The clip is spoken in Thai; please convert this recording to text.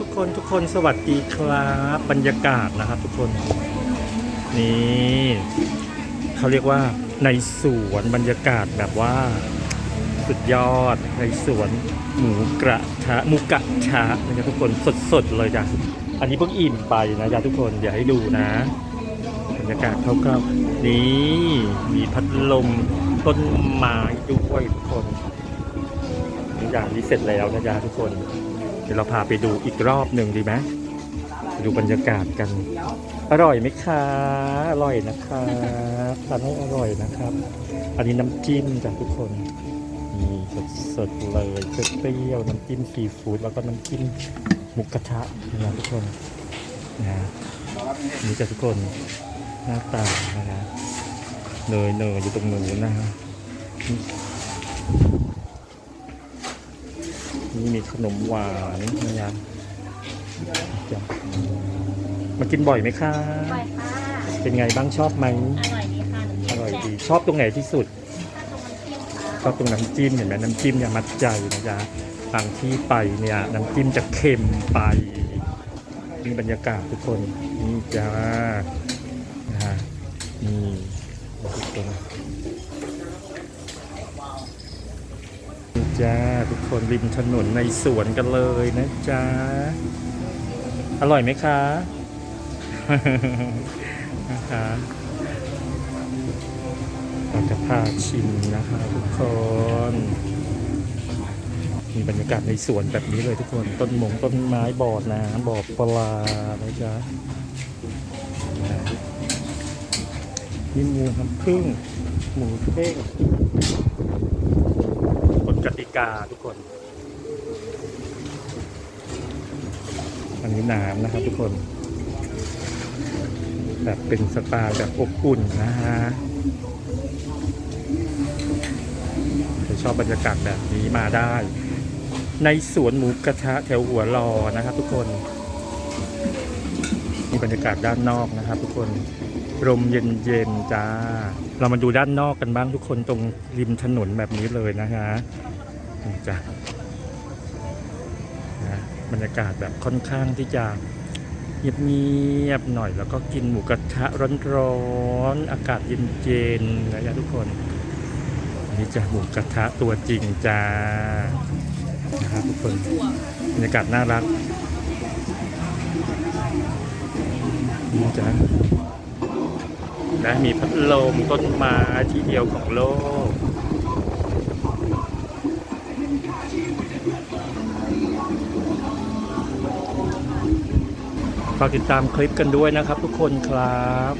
ทุกคนทุกคนสวัสดีครับบรรยากาศนะครับทุกคน นี่เขาเรียกว่าในสวนบรรยากาศแบบว่า สุดยอดในสวนหมูกระทะหมูกระทะนะครับทุกคนสดๆเลยจ้ะอันนี้เพิ่งอิ่มไปนะจ๊ะทุกคนเดี๋ยวให้ดูนะบรรยากาศคร่าวๆนี่มีพัดลมต้นไม้ด้วยทุกคนทุกอย่างนี้เสร็จแล้วนะจ๊ะทุกคน เดี๋ยวเราพาไปดูอีกรอบหนึ่งดีไหมดูบรรยากาศกัน อร่อยไหมคะ อร่อยนะครับทานให้อร่อยนะครับ อันนี้น้ำจิ้มจากทุกคนนี่สดๆเลยเปรี้ยวน้ำจิ้มซีฟู้ดแล้วก็น้ำจิ้มหมูกระทะนะทุกคนนะนี่จะทุกคนหน้าตานะฮะเนยเนยอยู่ตรงนู้นนะฮะ นี่มีขนมหวานนะฮะจ้ะมากินบ่อยไหมคะไปค่ะ เป็นไงบ้างชอบไหมอร่อยดีค่ะอร่อยดีชอบตรงไหนที่สุดถ้าตรงน้ำจิ้มค่ะชอบตรงน้ำจิ้มเห็นไหมน้ำจิ้มเนี่ยมัดใจนะจ๊ะบางที่ไปเนี่ยน้ำจิ้มจะเค็มไปนี่บรรยากาศทุกคนนี่จ้านะฮะนี่ทุกคนนี่ จ้า ทุกคนริมถนนในสวนกันเลยนะจ๊ะอร่อยไหมคะนะคะเราจะพาชิมนะคะทุกคน มีบรรยากาศในสวนแบบนี้เลยทุกคนต้นมงต้นไม้บ่อน้ำบ่อปลานะจ๊ะนี่หมูน้ำผึ้งหมูเท่ง กติกาทุกคน อันนี้น้ำนะครับทุกคน แบบเป็นสไตล์แบบอบอุ่นนะฮะใครชอบบรรยากาศแบบนี้มาได้ ในสวนหมูกระทะแถวหัวรอนะครับทุกคนนี่บรรยากาศด้านนอกนะครับ ทุกคนลมเย็นๆจ้า เรามาดูด้านนอกกันบ้างทุกคนตรงริมถนนแบบนี้เลยนะฮะ นี่จ้ะนะบรรยากาศแบบค่อนข้างที่จะเงียบๆหน่อยแล้วก็กินหมูกระทะร้อนๆอากาศเย็นๆนะจ๊ะทุกคนนนี้จะหมูกระทะตัวจริงจ้านะครับทุกคนบรรยากาศน่ารักนี่จ้าและมีพัดลมต้นไม้ที่เดียวของโลก ฝากติดตามคลิปกันด้วยนะครับทุกคนครับ